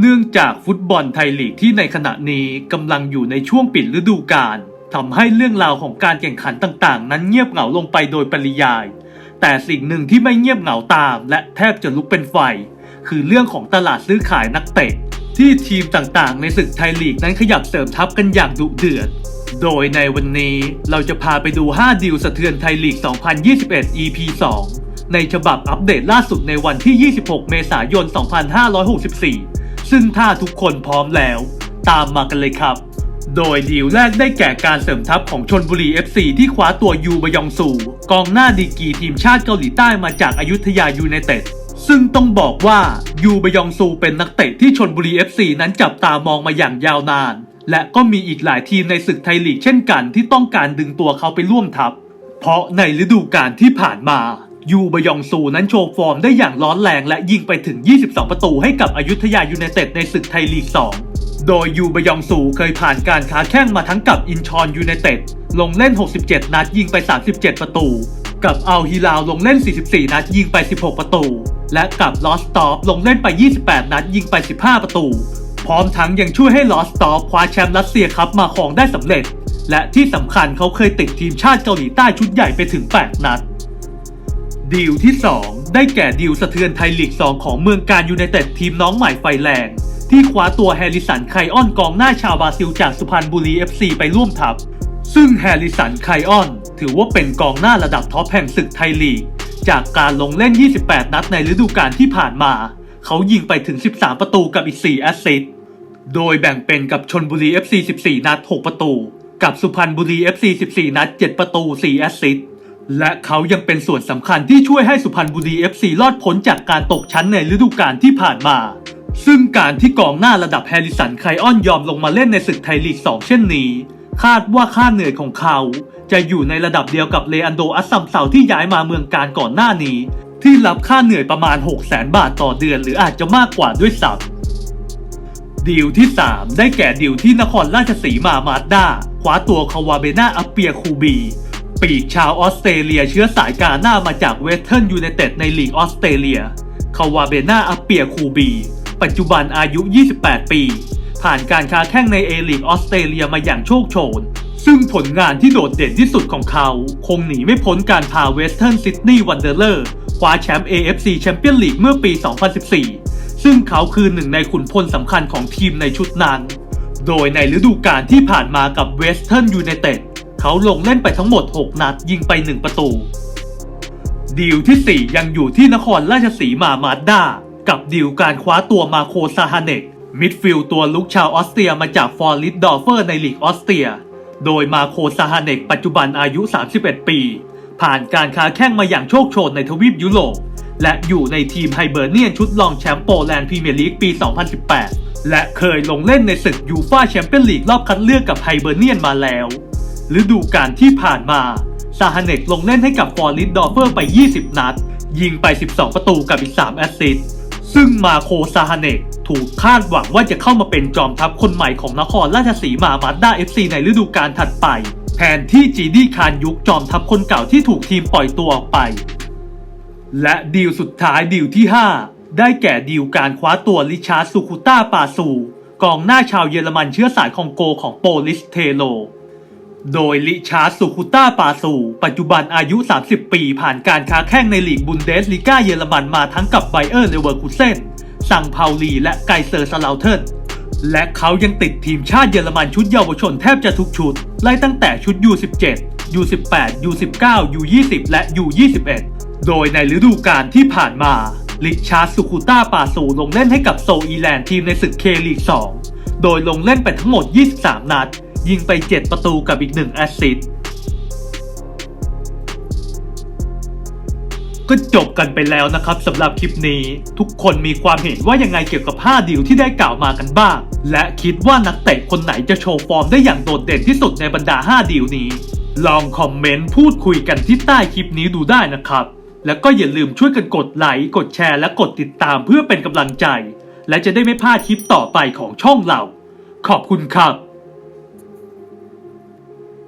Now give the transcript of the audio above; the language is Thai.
เนื่องจากฟุตบอลไทยลีกที่ในขณะนี้กำลังอยู่ในช่วงปิดฤดูกาลทำให้เรื่องราวของการแข่งขันต่างๆ นั้นเงียบเหงาลงไปโดยปริยาย แต่สิ่งหนึ่งที่ไม่เงียบเหงาตาม และแทบจะลุกเป็นไฟ คือเรื่องของตลาดซื้อขายนักเตะ ที่ทีมต่างๆ ในศึกไทยลีกนั้นขยับเสริมทัพกันอย่างดุเดือด โดยในวันนี้เราจะพาไปดู 5 ดีลสะเทือนไทยลีก 2021 EP 2 ในฉบับอัปเดตล่าสุดในวันที่ 26 เมษายน 2564 ซึ่งถ้าทุกคนพร้อมแล้ว ตามมากันเลยครับ โดยดีลแรกได้แก่การเสริมทัพของชนบุรี FC ที่คว้าตัวยูบยองซูกองหน้าดีกีทีมชาติเกาหลีใต้มาจากอายุทยายูไนเต็ดซึ่งต้องบอกว่ายูบยองซูเป็นนักเตะที่ชนบุรี FC นั้นจับตามองมาอย่างยาวนาน และก็มีอีกหลายทีมในศึกไทยลีกเช่นกันที่ต้องการดึงตัวเขาไปร่วมทัพ เพราะในฤดูกาลที่ผ่านมา ยูบยองซูนั้นโชว์ฟอร์มได้อย่างร้อนแรงและยิงไปถึง 22 ประตูให้กับอายุทยายูไนเต็ดในศึกไทยลีก 2 โดยยูบยองซูเคยผ่านการค้าแข่งมาทั้งกับอินชอนยูไนเต็ดลงเล่น 67 นัดยิงไป 37 ประตู กับอัลฮิลาลลงเล่น 44 นัดยิงไป 16 ประตู และกับลอสตอฟลงเล่นไป 28 นัดยิงไป 15 ประตู พร้อมทั้งยังช่วยให้ลอสตอฟคว้าแชมป์รัสเซียคัพมาครองได้สำเร็จ และที่สำคัญเขาเคยติดทีมชาติเกาหลีใต้ชุดใหญ่ไปถึง 8 นัด ดีลที่ 2 ได้แก่ดีลสะเทือนไทยลีก 2 ของเมืองการยูไนเต็ดทีมน้องใหม่ไฟแรง ที่คว้าตัวแฮริสันไคออนกองหน้าชาวบราซิลจากสุพรรณบุรี FC ไปร่วมทัพ ซึ่งแฮริสันไคออน ถือว่าเป็นกองหน้าระดับท็อปแห่งศึกไทยลีก จากการลงเล่น 28 นัดในฤดูกาลที่ผ่านมา เขายิงไปถึง 13 ประตูกับอีก 4 แอสซิสต์โดยแบ่งเป็นกับชนบุรี FC 14 นัด 6 ประตู กับสุพรรณบุรี FC 14 นัด 7 ประตู 4 แอสซิสต์ และเขายังเป็นส่วนสำคัญที่ช่วยให้สุพรรณบุรี FC รอดพ้นจากการตกชั้นในฤดูกาลที่ผ่านมา ซึ่งการที่กองหน้าระดับแฮร์ริสันไคออนยอมลงมาเล่นในศึกไทยลีก 2 เช่นนี้ คาดว่าค่าเหนื่อยของเขา จะอยู่ในระดับเดียวกับเลอันโดอัสซัมเซาที่ย้ายมาเมืองการก่อนหน้านี้ ที่รับค่าเหนื่อยประมาณ 6 0 0 0 0 0 บาทต่อเดือนหรืออาจจะมากกว่าด้วยซ้ำดีลที่ 3 ได้แก่ดีลที่นครราชสีมามาดด้าคว้าตัวคาวาเบนาอัปเปียคูบี ปีกชาวออสเตรเลียเชื้อสายกาหน้ามาจากเวสเทิร์นยูไนเต็ดในลีกออสเตรเลีย คาวาเบนาอัปเปียคูบี ปัจจุบันอายุ 28 ปี ผ่านการค้าแข่งในเอลีกออสเตรเลียมาอย่างโชคโชน ซึ่งผลงานที่โดดเด่นที่สุดของเขา คงหนีไม่พ้นการพาเวสเทิร์นซิดนีย์วันเดอร์เลอร์คว้าแชมป์ AFC แชมเปี้ยนลีกเมื่อปี 2014 ซึ่งเขาคือหนึ่งในขุนพลสำคัญของทีมในชุดนั้น โดยในฤดูกาลที่ผ่านมากับเวสเทิร์นยูไนเต็ด เขาลงเล่นไปทั้งหมด 6 นัดยิงไป 1 ประตู ดีลที่ 4 ยังอยู่ที่นครราชสีมามาด้า กับดีลการคว้าตัวมาโคซาฮาเนกมิดฟิลด์ตัวลุกชาวออสเตรียมาจากฟอร์ลิสดอร์เฟอร์ในลีกออสเตรีย โดยมาโคซาฮาเนกปัจจุบันอายุ 31 ปี ผ่านการค้าแข่งมาอย่างโชคโชนในทวีปยุโรปและอยู่ในทีมไฮเบอร์เนียนชุดรองแชมป์โปแลนด์พรีเมียร์ลีกปี 2018 และเคยลงเล่นในศึกยูฟ่าแชมเปี้ยนลีกรอบคัดเลือกกับไฮเบอร์เนียนมาแล้ว ฤดูกาลที่ผ่านมาซาฮาเนกลงเล่นให้กับฟอร์ลิสดอร์เฟอร์ไป 20 นัด ยิงไป 12 ประตูกับอีก 3 แอสซิสต์ซึ่งมาโคซาฮาเนกถูกคาดหวังว่าจะเข้ามาเป็นจอมทัพคนใหม่ของนครราชสีมามาด้า FC ในฤดูกาลถัดไปแทนที่จีดี้คานยุกจอมทัพคนเก่าที่ถูกทีมปล่อยตัวออกไป และดีลสุดท้ายดีลที่ 5 ได้แก่ดีลการคว้าตัวลิชาร์ดซูคุต้าปาซู กองหน้าชาวเยอรมันเชื้อสายคองโกของโปลิสเทโล โดยลิชาร์ดซูคุต้าปาซูปัจจุบันอายุ 30 ปี ผ่านการค้าแข่งในลีกบุนเดสลีกาเยอรมันมาทั้งกับไบเออร์เลเวอร์คูเซนซังเผาลีและไกเซอร์สลาเทิร์นและเขายังติดทีมชาติเยอรมันชุดเยาวชนแทบจะทุกชุด ไล่ตั้งแต่ชุด U17 U18 U19 U20 และ U21 โดยในฤดูกาลที่ผ่านมา ลิชาร์ดสุคุต้าปาซูลงเล่นให้กับโซอีแลนด์ทีมในศึกเคลีก 2 โดยลงเล่นไปทั้งหมด 23 นัด ยิงไป 7 ประตูกับอีก 1 แอสซิสต์ก็จบกันไปแล้วนะครับสำหรับคลิปนี้ ทุกคนมีความเห็นว่ายังไงเกี่ยวกับ 5ดีลที่ได้กล่าวมากันบ้าง และคิดว่านักเตะคนไหนจะโชว์ฟอร์มได้อย่างโดดเด่นที่สุดในบรรดา 5ดีลนี้ ลองคอมเมนต์พูดคุยกันที่ใต้คลิปนี้ดูได้นะครับ แล้วก็อย่าลืมช่วยกันกดไลค์กดแชร์และกดติดตามเพื่อเป็นกำลังใจ และจะได้ไม่พลาดคลิปต่อไปของช่องเรา ขอบคุณครับ